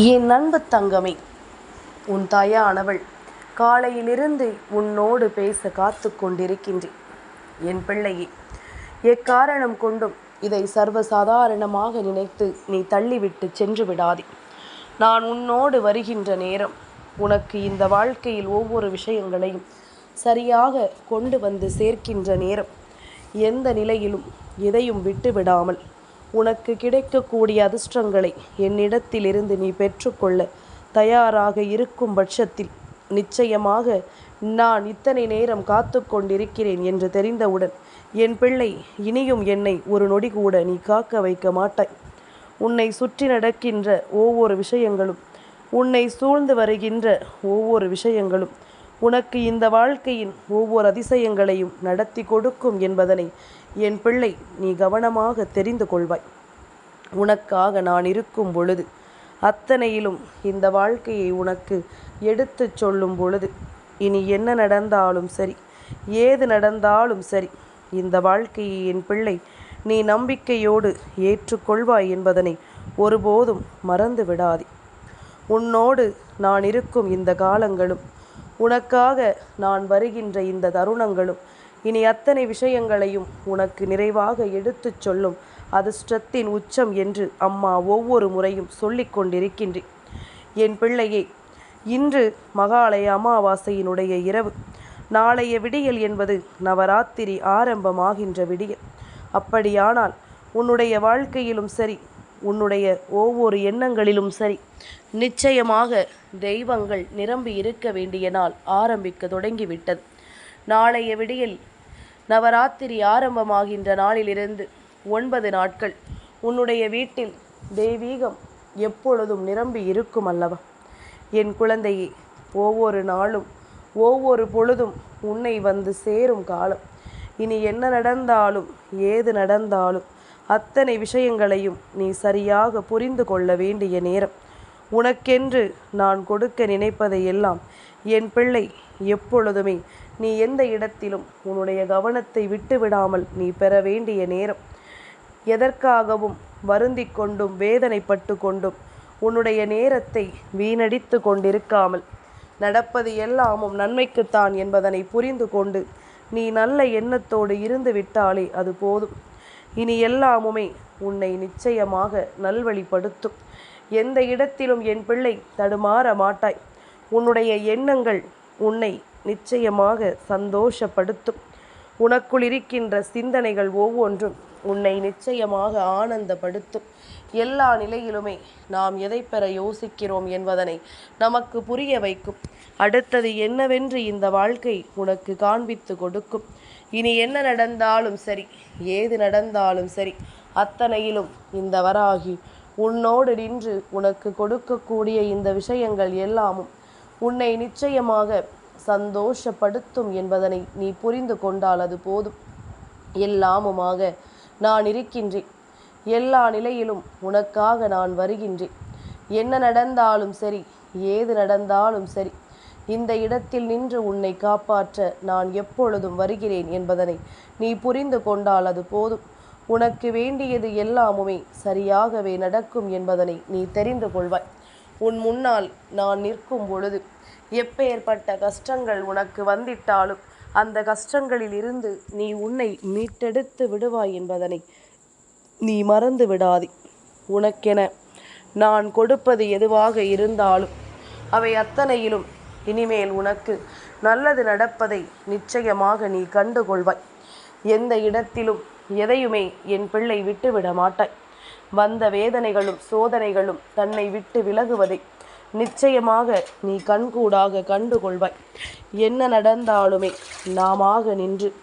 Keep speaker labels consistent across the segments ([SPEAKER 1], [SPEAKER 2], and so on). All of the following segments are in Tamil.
[SPEAKER 1] என் அன்பு தங்கமே உன் தாயானவள் காலையிலிருந்து உன்னோடு பேச காத்து கொண்டிருக்கின்றேன். என் பிள்ளையே எக்காரணம் கொண்டும் இதை சர்வசாதாரணமாக நினைத்து நீ தள்ளிவிட்டு சென்று விடாதே. நான் உன்னோடு வருகின்ற நேரம் உனக்கு இந்த வாழ்க்கையில் ஒவ்வொரு விஷயங்களையும் சரியாக கொண்டு வந்து சேர்க்கின்ற நேரம். எந்த நிலையிலும் எதையும் விட்டு விடாமல் உனக்கு கிடைக்கக்கூடிய அதிர்ஷ்டங்களை என்னிடத்திலிருந்து நீ பெற்றுக்கொள்ள தயாராக இருக்கும் பட்சத்தில் நிச்சயமாக நான் இத்தனை நேரம் காத்து கொண்டிருக்கிறேன் என்று தெரிந்தவுடன் என் பிள்ளை இனியும் என்னை ஒரு நொடி கூட நீ காக்க வைக்க மாட்டாய். உன்னை சுற்றி நடக்கின்ற ஒவ்வொரு விஷயங்களும் உன்னை சூழ்ந்து வருகின்ற ஒவ்வொரு விஷயங்களும் உனக்கு இந்த வாழ்க்கையின் ஒவ்வொரு அதிசயங்களையும் நடத்தி கொடுக்கும் என்பதனை என் பிள்ளை நீ கவனமாக தெரிந்து கொள்வாய். உனக்காக நான் இருக்கும் பொழுது அத்தனையிலும் இந்த வாழ்க்கையை உனக்கு எடுத்துச் சொல்லும் பொழுது இனி என்ன நடந்தாலும் சரி ஏது நடந்தாலும் சரி இந்த வாழ்க்கையை என் பிள்ளை நீ நம்பிக்கையோடு ஏற்றுக்கொள்வாய் என்பதனை ஒருபோதும் மறந்து விடாதே. உன்னோடு நான் இருக்கும் இந்த காலங்களும் உனக்காக நான் வருகின்ற இந்த தருணங்களும் இனி அத்தனை விஷயங்களையும் உனக்கு நிறைவாக எடுத்துச் சொல்லும் அதிர்ஷ்டத்தின் உச்சம் என்று அம்மா ஒவ்வொரு முறையும் சொல்லிக் கொண்டிருக்கின்றேன் என் பிள்ளையே இன்று மகாலய அமாவாசையினுடைய இரவு. நாளைய விடியல் என்பது நவராத்திரி ஆரம்பமாகின்ற விடியல். அப்படியானால் உன்னுடைய வாழ்க்கையிலும் சரி உன்னுடைய ஒவ்வொரு எண்ணங்களிலும் சரி நிச்சயமாக தெய்வங்கள் நிரம்பி இருக்க வேண்டிய நாள் ஆரம்பிக்க தொடங்கிவிட்டது. நாளைய விடியல் நவராத்திரி ஆரம்பமாகின்ற நாளிலிருந்து ஒன்பது நாட்கள். உன்னுடைய வீட்டில் தெய்வீகம் எப்பொழுதும் நிரம்பி இருக்கும் அல்லவா? என் குழந்தையே ஒவ்வொரு நாளும் ஒவ்வொரு பொழுதும் உன்னை வந்து சேரும் காலம். இனி என்ன நடந்தாலும் ஏது நடந்தாலும் அத்தனை விஷயங்களையும் நீ சரியாக புரிந்து கொள்ள வேண்டிய நேரம். உனக்கென்று நான் கொடுக்க நினைப்பதை எல்லாம் என் பிள்ளை எப்பொழுதுமே நீ எந்த இடத்திலும் உன்னுடைய கவனத்தை விட்டுவிடாமல் நீ பெற வேண்டிய நேரம். எதற்காகவும் வருந்தி கொண்டும் வேதனைப்பட்டு கொண்டும் உன்னுடைய நேரத்தை வீணடித்து கொண்டிருக்காமல் நடப்பது எல்லாமும் நன்மைக்குத்தான் என்பதனை புரிந்து கொண்டு நீ நல்ல எண்ணத்தோடு இருந்து விட்டாலே அது போதும். இனி எல்லாமுமே உன்னை நிச்சயமாக நல்வழிப்படுத்தும். எந்த இடத்திலும் என் பிள்ளை தடுமாற மாட்டாய். உன்னுடைய எண்ணங்கள் உன்னை நிச்சயமாக சந்தோஷப்படுத்தும். உனக்குள் இருக்கின்ற சிந்தனைகள் ஒவ்வொன்றும் உன்னை நிச்சயமாக ஆனந்தப்படுத்தும். எல்லா நிலையிலுமே நாம் எதை பெற யோசிக்கிறோம் என்பதனை நமக்கு புரிய வைக்கும். அடுத்தது என்னவென்று இந்த வாழ்க்கை உனக்கு காண்பித்து கொடுக்கும். இனி என்ன நடந்தாலும் சரி ஏது நடந்தாலும் சரி அத்தனையிலும் இந்த வராகி உன்னோடு நின்று உனக்கு கொடுக்கக்கூடிய இந்த விஷயங்கள் எல்லாமும் உன்னை நிச்சயமாக சந்தோஷப்படுத்தும் என்பதனை நீ புரிந்து கொண்டால் அது போதும். எல்லாமுமாக நான் இருக்கின்றேன். எல்லா நிலையிலும் உனக்காக நான் வருகின்றேன். என்ன நடந்தாலும் சரி ஏது நடந்தாலும் சரி இந்த இடத்தில் நின்று உன்னை காப்பாற்ற நான் எப்பொழுதும் வருகிறேன் என்பதனை நீ புரிந்து கொண்டால் அது போதும். உனக்கு வேண்டியது எல்லாமுமே சரியாகவே நடக்கும் என்பதனை நீ தெரிந்து கொள்வாய். உன் முன்னால் நான் நிற்கும் பொழுது எப்பேற்பட்ட கஷ்டங்கள் உனக்கு வந்திட்டாலும் அந்த கஷ்டங்களில் இருந்து நீ உன்னை மீட்டெடுத்து விடுவாய் என்பதனை நீ மறந்து விடாதே. உனக்கென நான் கொடுப்பது எதுவாக இருந்தாலும் அவை அத்தனையிலும் இனிமேல் உனக்கு நல்லது நடப்பதை நிச்சயமாக நீ கண்டுகொள்வாய். எந்த இடத்திலும் எதையுமே என் பிள்ளை விட்டுவிட மாட்டாய் வந்த வேதனைகளும் சோதனைகளும் தன்னை விட்டு விலகுவதை நிச்சயமாக நீ கண்கூடாக கண்டுகொள்வாய். என்ன நடந்தாலுமே நாமாக நின்று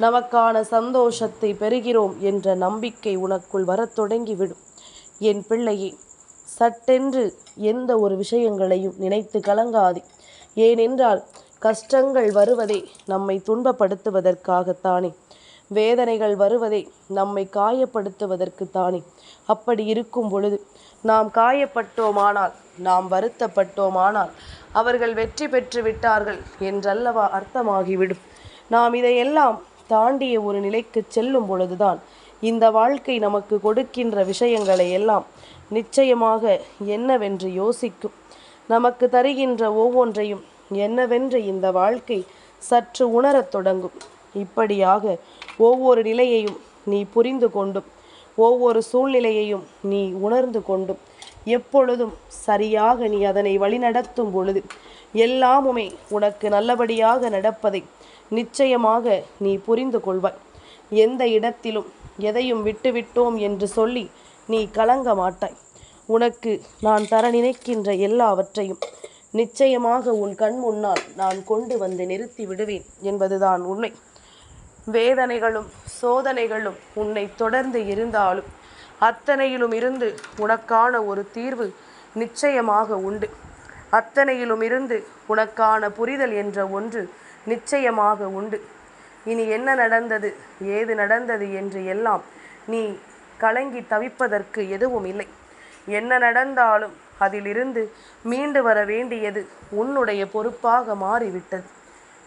[SPEAKER 1] நமக்கான சந்தோஷத்தை பெறுகிறோம் என்ற நம்பிக்கை உனக்குள் வரத் தொடங்கிவிடும். என் பிள்ளையே சட்டென்று எந்த ஒரு விஷயங்களையும் நினைத்து கலங்காது. ஏனென்றால் கஷ்டங்கள் வருவதே நம்மை துன்பப்படுத்துவதற்காகத்தானே. வேதனைகள் வருவதே நம்மை காயப்படுத்துவதற்கு தானே. அப்படி இருக்கும் பொழுது நாம் காயப்பட்டோமானால் நாம் வருத்தப்பட்டோமானால் அவர்கள் வெற்றி பெற்று விட்டார்கள் என்றல்லவா அர்த்தமாகிவிடும். நாம் இதையெல்லாம் தாண்டிய ஒரு நிலைக்கு செல்லும் பொழுதுதான் இந்த வாழ்க்கை நமக்கு கொடுக்கின்ற விஷயங்களை எல்லாம் நிச்சயமாக என்னவென்று யோசிக்கும். நமக்கு தருகின்ற ஒவ்வொன்றையும் என்னவென்று இந்த வாழ்க்கை சற்று உணரத் தொடங்கும். இப்படியாக ஒவ்வொரு நிலையையும் நீ புரிந்து கொண்டும் ஒவ்வொரு சூழ்நிலையையும் நீ உணர்ந்து கொண்டும். எப்பொழுதும் சரியாக நீ அதனை வழிநடத்தும் பொழுது எல்லாமுமே உனக்கு நல்லபடியாக நடப்பதை நிச்சயமாக நீ புரிந்து கொள்வாய். எந்த இடத்திலும் எதையும் விட்டுவிட்டோம் என்று சொல்லி நீ கலங்க மாட்டாய். உனக்கு நான் தர நினைக்கின்ற எல்லாவற்றையும் நிச்சயமாக உன் கண் முன்னால் நான் கொண்டு வந்து நிறுத்தி விடுவேன் என்பதுதான் உண்மை. வேதனைகளும் சோதனைகளும் உன்னை தொடர்ந்து இருந்தாலும் அத்தனையிலும் இருந்து உனக்கான ஒரு தீர்வு நிச்சயமாக உண்டு. அத்தனையிலும் இருந்து உனக்கான புரிதல் என்ற ஒன்று நிச்சயமாக உண்டு. இனி என்ன நடந்தது ஏது நடந்தது என்று எல்லாம் நீ கலங்கி தவிப்பதற்கு எதுவும் இல்லை. என்ன நடந்தாலும் அதிலிருந்து மீண்டு வர வேண்டியது உன்னுடைய பொறுப்பாக மாறிவிட்டது.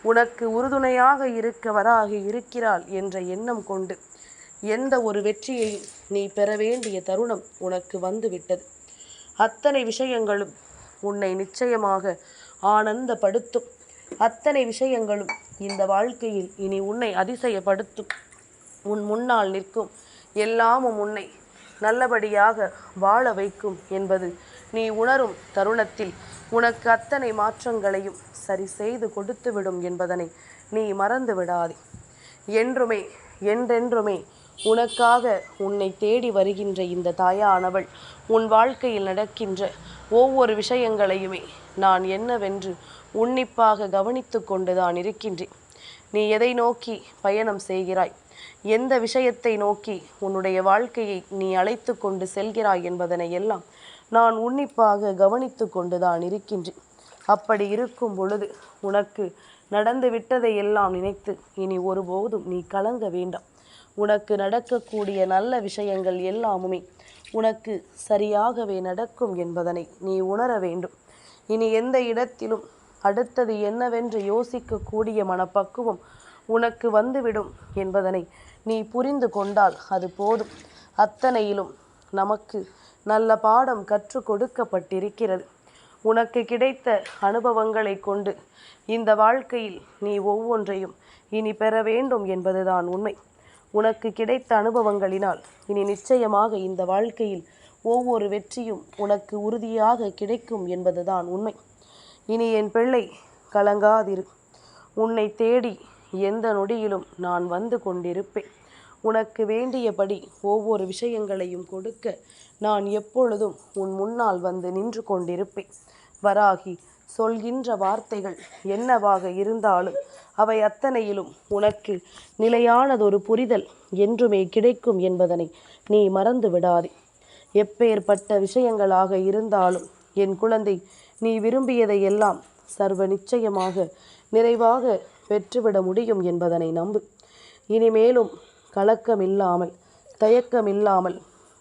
[SPEAKER 1] உனக்கு உறுதுணையாக இருக்க வராகி இருக்கிறாள் என்ற எண்ணம் கொண்டு எந்த ஒரு வெற்றியை நீ பெற வேண்டிய தருணம் உனக்கு வந்துவிட்டது. அத்தனை விஷயங்களும் உன்னை நிச்சயமாக ஆனந்தப்படுத்தும். அத்தனை விஷயங்களும் இந்த வாழ்க்கையில் இனி உன்னை அதிசயப்படுத்தும். உன் முன்னால் நிற்கும் எல்லாமும் உன்னை நல்லபடியாக வாழ வைக்கும் என்பது நீ உணரும் தருணத்தில் உனக்கு அத்தனை மாற்றங்களையும் சரி செய்து கொடுத்துவிடும் என்பதனை நீ மறந்து விடாதே. என்றுமே என்றென்றுமே உனக்காக உன்னை தேடி வருகின்ற இந்த தாயானவள் உன் வாழ்க்கையில் நடக்கின்ற ஒவ்வொரு விஷயங்களையுமே நான் என்னவென்று உன்னிப்பாக கவனித்து கொண்டுதான் இருக்கின்றேன். நீ எதை நோக்கி பயணம் செய்கிறாய்? எந்த விஷயத்தை நோக்கி உன்னுடைய வாழ்க்கையை நீ அழைத்து கொண்டு செல்கிறாய் என்பதனை எல்லாம் நான் உன்னிப்பாக கவனித்து கொண்டுதான் இருக்கின்றேன். அப்படி இருக்கும் பொழுது உனக்கு நடந்து விட்டதை எல்லாம் நினைத்து இனி ஒருபோதும் நீ கலங்க வேண்டாம். உனக்கு நடக்கக்கூடிய நல்ல விஷயங்கள் எல்லாமுமே உனக்கு சரியாகவே நடக்கும் என்பதனை நீ உணர வேண்டும். இனி எந்த இடத்திலும் அடுத்தது என்னவென்று யோசிக்கக்கூடிய மனப்பக்குவம் உனக்கு வந்துவிடும் என்பதனை நீ புரிந்து கொண்டால் அது போதும். அத்தனையிலும் நமக்கு நல்ல பாடம் கற்றுக் கொடுக்கப்பட்டிருக்கிறது. உனக்கு கிடைத்த அனுபவங்களை கொண்டு இந்த வாழ்க்கையில் நீ ஒவ்வொன்றையும் இனி பெற வேண்டும் என்பதுதான் உண்மை. உனக்கு கிடைத்த அனுபவங்களினால் இனி நிச்சயமாக இந்த வாழ்க்கையில் ஒவ்வொரு வெற்றியும் உனக்கு உறுதியாக கிடைக்கும் என்பதுதான் உண்மை. இனி என் பிள்ளை கலங்காதிரு. உன்னை தேடி எந்த நொடியிலும் நான் வந்து கொண்டிருப்பேன். உனக்கு வேண்டியபடி ஒவ்வொரு விஷயங்களையும் கொடுக்க நான் எப்பொழுதும் உன் முன்னால் வந்து நின்று கொண்டிருப்பேன். வராகி சொல்கின்ற வார்த்தைகள் என்னவாக இருந்தாலும் அவை அத்தனையிலும் உனக்கு நிலையானதொரு புரிதல் என்றுமே கிடைக்கும் என்பதனை நீ மறந்து விடாதே. எப்பேற்பட்ட விஷயங்களாக இருந்தாலும் என் குழந்தை நீ விரும்பியதை எல்லாம் சர்வ நிச்சயமாக நிறைவாக பெற்றுவிட முடியும் என்பதனை நம்பு. இனிமேலும் கலக்கமில்லாமல் தயக்கமில்லாமல்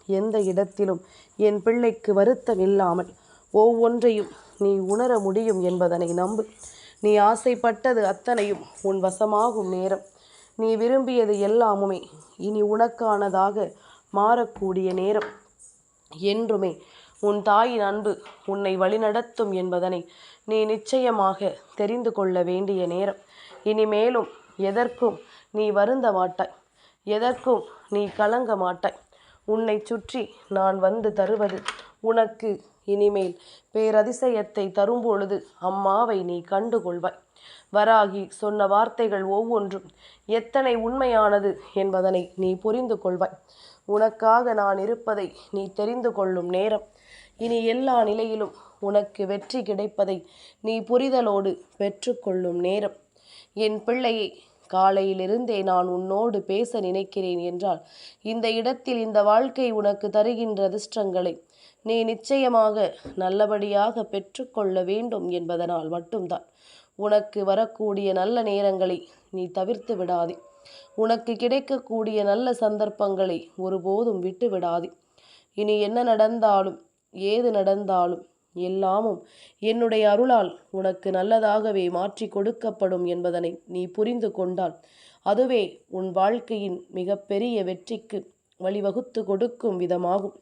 [SPEAKER 1] எந்த இடத்திலும் என் பிள்ளைக்கு வருத்தம் இல்லாமல் ஒவ்வொன்றையும் நீ உணர முடியும் என்பதனை நம்பு. நீ ஆசைப்பட்டது அத்தனையும் உன் வசமாகும் நேரம். நீ விரும்பியது எல்லாமுமே இனி உனக்கானதாக மாறக்கூடிய நேரம். என்றுமே உன் தாயின் அன்பு உன்னை வழிநடத்தும் என்பதனை நீ நிச்சயமாக தெரிந்து கொள்ள வேண்டிய நேரம். இனிமேலும் எதற்கும் நீ வருந்த மாட்டாய் எதற்கும் நீ கலங்க மாட்டாய். உன்னை சுற்றி நான் வந்து தருவது உனக்கு. இனிமேல் பேரதிசயத்தை தரும்பொழுது அம்மாவை நீ கண்டுகொள்வாய். வராகி சொன்ன வார்த்தைகள் ஒவ்வொன்றும் எத்தனை உண்மையானது என்பதனை நீ புரிந்து கொள்வாய். உனக்காக நான் இருப்பதை நீ தெரிந்து கொள்ளும் நேரம். இனி எல்லா நிலையிலும் உனக்கு வெற்றி கிடைப்பதை நீ புரிதலோடு பெற்றுக்கொள்ளும் நேரம். என் பிள்ளையை காலையிலிருந்தே நான் உன்னோடு பேச நினைக்கிறேன் என்றால் இந்த இடத்தில் இந்த வாழ்க்கை உனக்கு தருகின்ற அதிர்ஷ்டங்களை நீ நிச்சயமாக நல்லபடியாக பெற்றுக்கொள்ள வேண்டும் என்பதனால் மட்டும்தான். உனக்கு வரக்கூடிய நல்ல நேரங்களை நீ தவிர்த்து விடாதே. உனக்கு கிடைக்கக்கூடிய நல்ல சந்தர்ப்பங்களை ஒருபோதும் விட்டு விடாதே இனி என்ன நடந்தாலும் ஏது நடந்தாலும் எல்லாமும் என்னுடைய அருளால் உனக்கு நல்லதாகவே மாற்றி கொடுக்கப்படும் என்பதனை நீ புரிந்து கொண்டால் அதுவே உன் வாழ்க்கையின் மிகப்பெரிய வெற்றிக்கு வழிவகுத்து கொடுக்கும் விதமாகும்.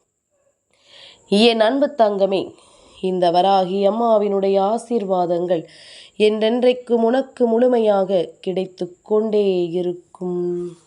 [SPEAKER 1] என் அன்பு தங்கமே இந்த வராகி அம்மாவினுடைய ஆசீர்வாதங்கள் என்றென்றைக்கும் உனக்கு முழுமையாக கிடைத்து கொண்டே இருக்கும்.